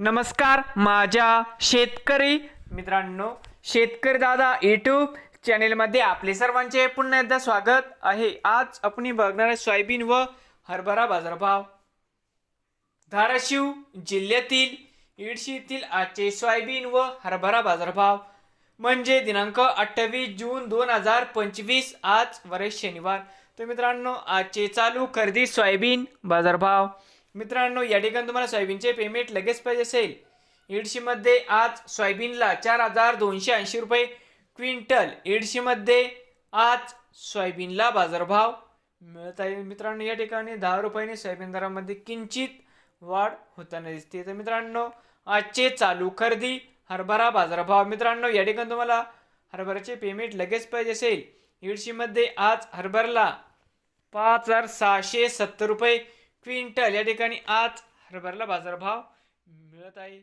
नमस्कार माझ्या शेतकरी मित्रांनो शेतकरी दादा यूट्यूब चॅनेलमध्ये आपले सर्वांचे पुन्हा एकदा स्वागत आहे. आज आपण बघणार आहे सोयाबीन व हरभरा बाजारभाव. धाराशिव जिल्ह्यातील इडशी आजचे सोयाबीन व हरभरा बाजारभाव म्हणजे दिनांक अठ्ठावीस जून दोन हजार पंचवीस आज वरे शनिवार. तर मित्रांनो आजचे चालू खरेदी सोयाबीन बाजारभाव. मित्रांनो या ठिकाणी तुम्हाला सोयाबीनचे पेमेंट लगेच पाहिजे असेल. इडशीमध्ये आज सोयाबीनला चार हजार दोनशे ऐंशी रुपये क्विंटल. इडशीमध्ये आज सोयाबीनला बाजारभाव मिळत आहे. मित्रांनो या ठिकाणी दहा रुपयाने सोयाबीन दरामध्ये किंचित वाढ होताना दिसते तर मित्रांनो आजचे चालू खरेदी हरभरा बाजारभाव. मित्रांनो या ठिकाणी तुम्हाला हरभऱ्याचे पेमेंट लगेच पाहिजे असेल. इडशीमध्ये आज हरभरला पाच हजार सहाशे सत्तर रुपये क्विंटल या ठिकाणी आज हरभऱ्याला बाजारभाव मिळत आहे.